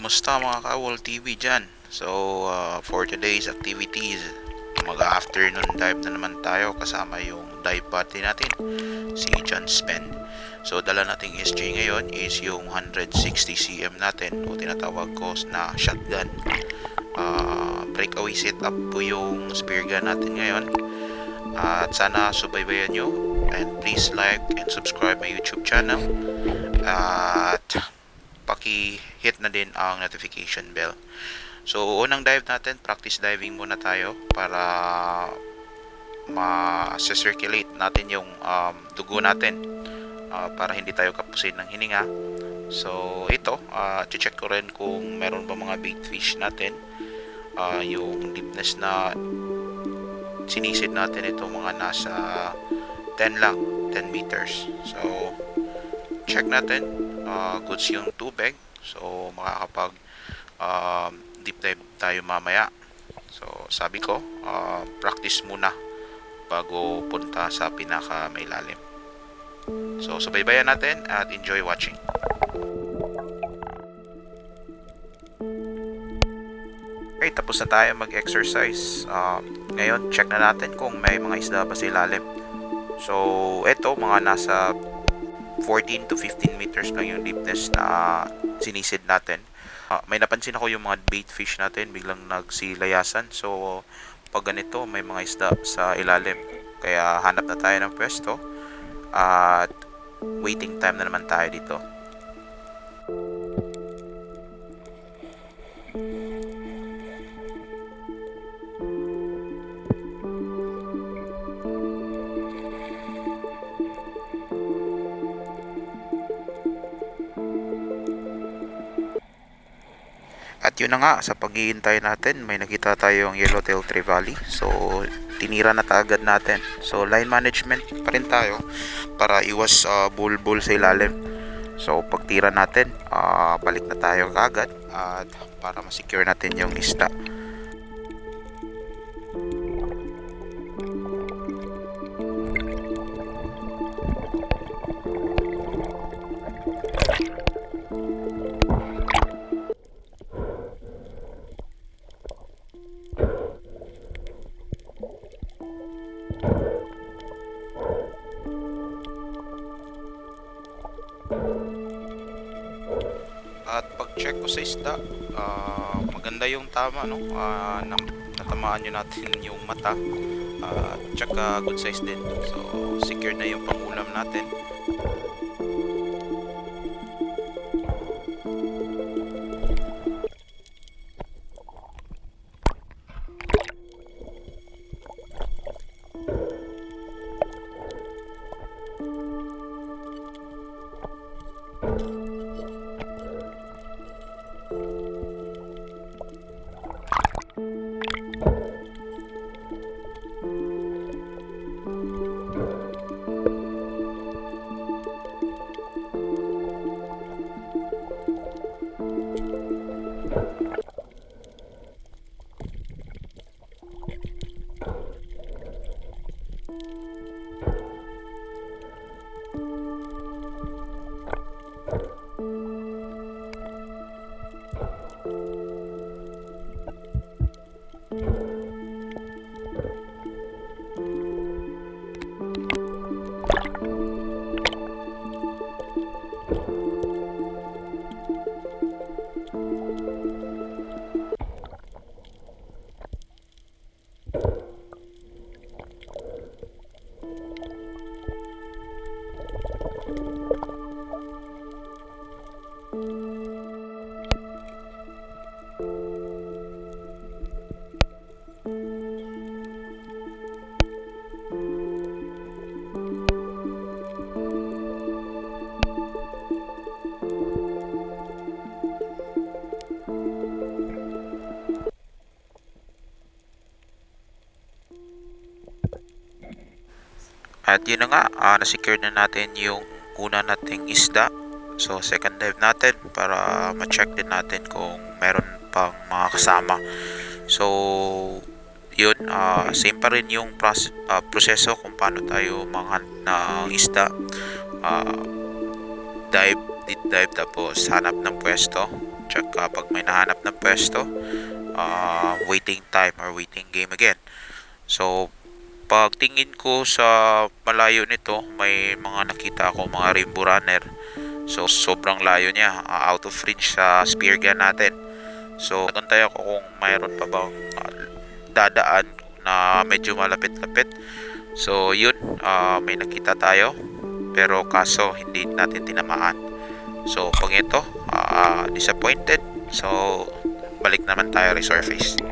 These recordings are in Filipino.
Kumusta mga ka-Wall TV dyan? So, uh, for today's activities, mag-afternoon dive na naman tayo kasama yung dive buddy natin, si John Spend. So, dala nating SJ ngayon is yung 160cm natin o tinatawag ko na shotgun. Uh, breakaway setup po yung spear gun natin ngayon. at sana subaybayan nyo and please like and subscribe my YouTube channel. At paki-hit na din ang notification bell. So, unang dive natin, practice diving muna tayo para ma-circulate natin yung um, dugo natin uh, para hindi tayo kapusin ng hininga. So, ito, uh, check ko rin kung meron ba mga big fish natin. Uh, yung deepness na sinisid natin ito mga nasa 10 lang, 10 meters. So, check natin uh, goods yung tubig so makakapag um, deep dive tayo mamaya so sabi ko uh, practice muna bago punta sa pinaka may lalim so subaybayan natin at enjoy watching Okay, tapos na tayo mag-exercise. Um, ngayon, check na natin kung may mga isda ba sa ilalim. So, eto, mga nasa 14 to 15 meters lang yung deepness na sinisid natin. Uh, may napansin ako yung mga bait fish natin biglang nagsilayasan. So, pag ganito, may mga isda sa ilalim. Kaya hanap na tayo ng pwesto at waiting time na naman tayo dito. Yun na nga, sa paghihintay natin, may nakita tayong Yellowtail Trevally. So, tinira na agad natin. So, line management pa rin tayo para iwas uh, bulbul sa ilalim. So, pagtira natin, uh, balik na tayo kagad at para ma-secure natin yung isda. tama no? Uh, natamaan nyo natin yung mata. Uh, at good size din. So secure na yung pangulam natin. thank you At yun na nga, ah, na-secure na natin yung una nating isda. So second dive natin para ma-check din natin kung meron pang mga kasama. So yun, ah, same pa rin yung pros- ah, proseso kung paano tayo manghunt ng isda. Ah, dive, deep dive tapos hanap ng pwesto. Tsaka pag may nahanap ng pwesto, ah, waiting time or waiting game again. So pag tingin ko sa malayo nito, may mga nakita ako mga rainbow runner. So sobrang layo niya, ah, out of range sa spear gun natin. So nagantay ako kung mayroon pa bang ah, dadaan na medyo malapit-lapit. So yun, ah, may nakita tayo. Pero kaso hindi natin tinamaan. So pag ito, ah, disappointed. So balik naman tayo resurface.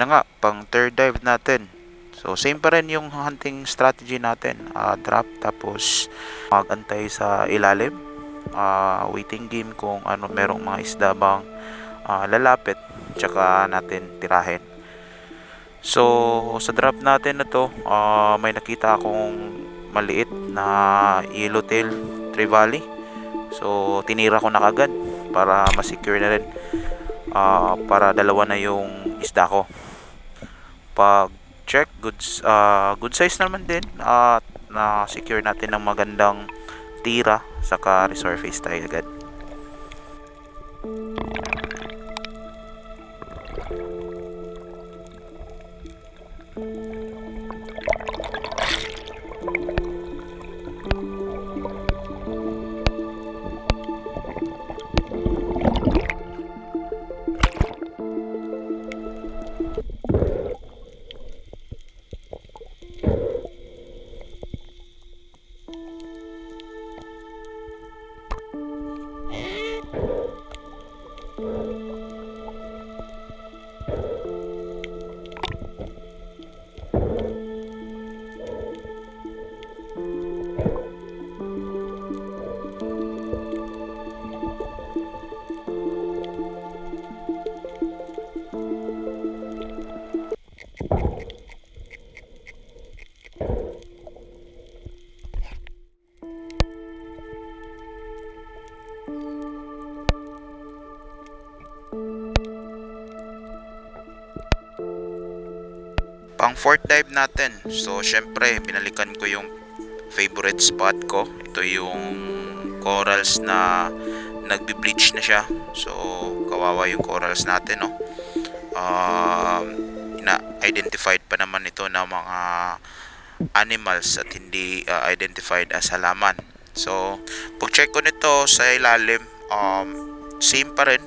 Na nga, pang third dive natin. So, same pa rin yung hunting strategy natin. Ah, drop, tapos magantay sa ilalim. Ah, waiting game kung ano, merong mga isda bang ah, lalapit. Tsaka natin tirahin. So, sa drop natin na to, ah, may nakita akong maliit na yellowtail trevally. So, tinira ko na kagad para ma-secure na rin. Ah, para dalawa na yung isda ko pag check good ah, good size naman din at na secure natin ng magandang tira saka resurface tayo agad. pang Fourth dive natin. So syempre binalikan ko yung favorite spot ko. Ito yung corals na nagbe-bleach na siya. So kawawa yung corals natin no? Um, na identified pa naman ito ng mga animals at hindi uh, identified as halaman. So pag check ko nito sa ilalim um, same pa rin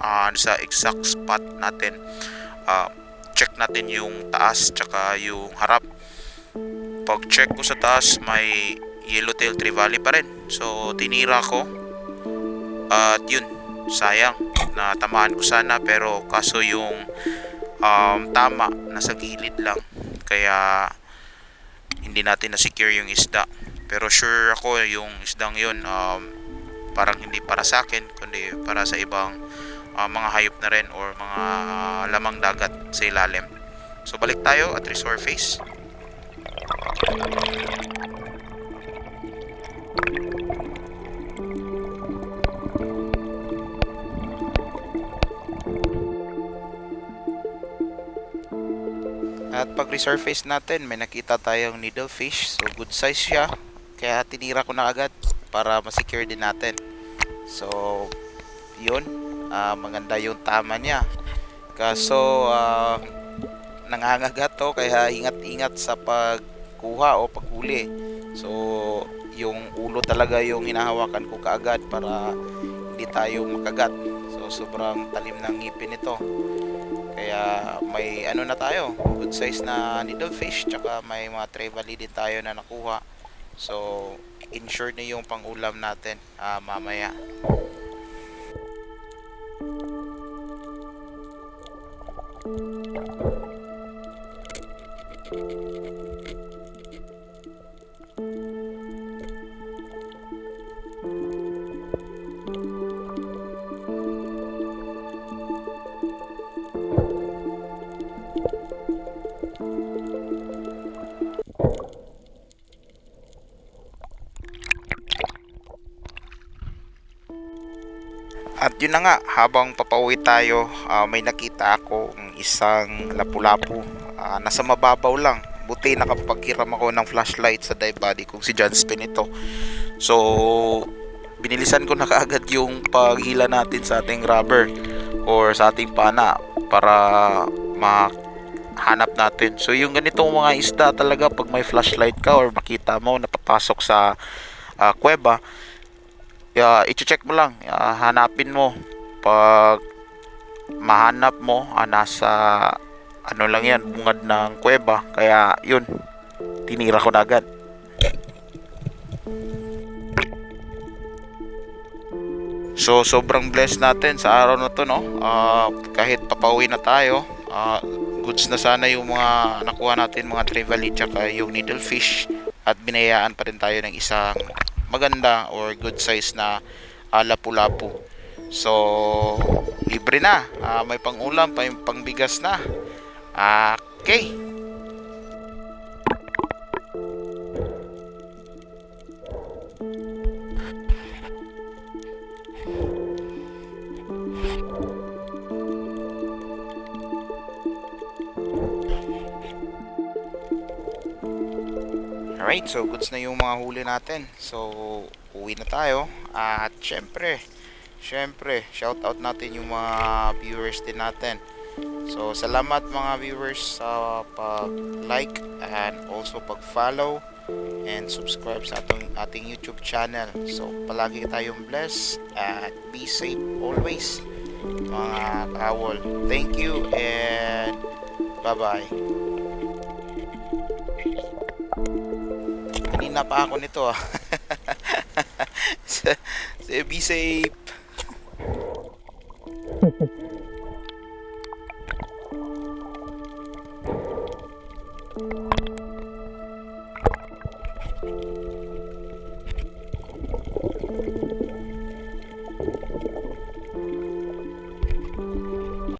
uh, sa exact spot natin. Uh, check natin yung taas tsaka yung harap. Pag check ko sa taas may yellowtail trevally pa rin. So tinira ko. At yun sayang. Na tamaan ko sana pero kaso yung um, tama nasa gilid lang. Kaya hindi natin na secure yung isda. Pero sure ako yung isdang yun um, parang hindi para sa akin kundi para sa ibang uh, mga hayop na rin or mga lamang dagat sa ilalim. So balik tayo at resurface. At pag resurface natin, may nakita tayong needlefish. So good size siya. Kaya tinira ko na agad para ma-secure din natin. So, yun ah, maganda yung tama niya kaso ah, nangangagat to kaya ingat-ingat sa pagkuha o paghuli so yung ulo talaga yung hinahawakan ko kaagad para hindi tayo makagat so So sobrang talim ng ngipin nito. Kaya may ano na tayo, good size na needlefish tsaka may mga trevally din tayo na nakuha. So ensure na yung pangulam natin ah, mamaya. Yun na nga, habang papauwi tayo, ah, may nakita akong isang lapu-lapu. Ah, nasa mababaw lang. Buti nakapaghiram ako ng flashlight sa dive body kung si John Spin ito. So, binilisan ko na kaagad yung paghila natin sa ating rubber or sa ating pana para mahanap natin. So, yung ganitong mga isda talaga pag may flashlight ka or makita mo napapasok sa ah, kuweba, ya i-check mo lang, ah, hanapin mo. Pag mahanap mo ah, nasa ano lang yan, bungad ng kuweba. Kaya yun, tinira ko na agad. So sobrang blessed natin sa araw na to no. Ah, kahit papauwi na tayo, ah, goods na sana yung mga nakuha natin mga trevally tsaka yung needlefish. At binayaan pa rin tayo ng isang maganda or good size na ah, lapu-lapu. So libre na, Ah, may pangulam, may pangbigas na. Ah, okay. So goods na yung mga huli natin. So, uwi na tayo. At syempre, syempre, shout out natin yung mga viewers din natin. So, salamat mga viewers sa pag-like and also pag-follow and subscribe sa ating, ating YouTube channel. So, palagi tayong blessed at be safe always mga kaawol. Thank you and bye-bye. Kanina pa ako nito ah. so, be safe.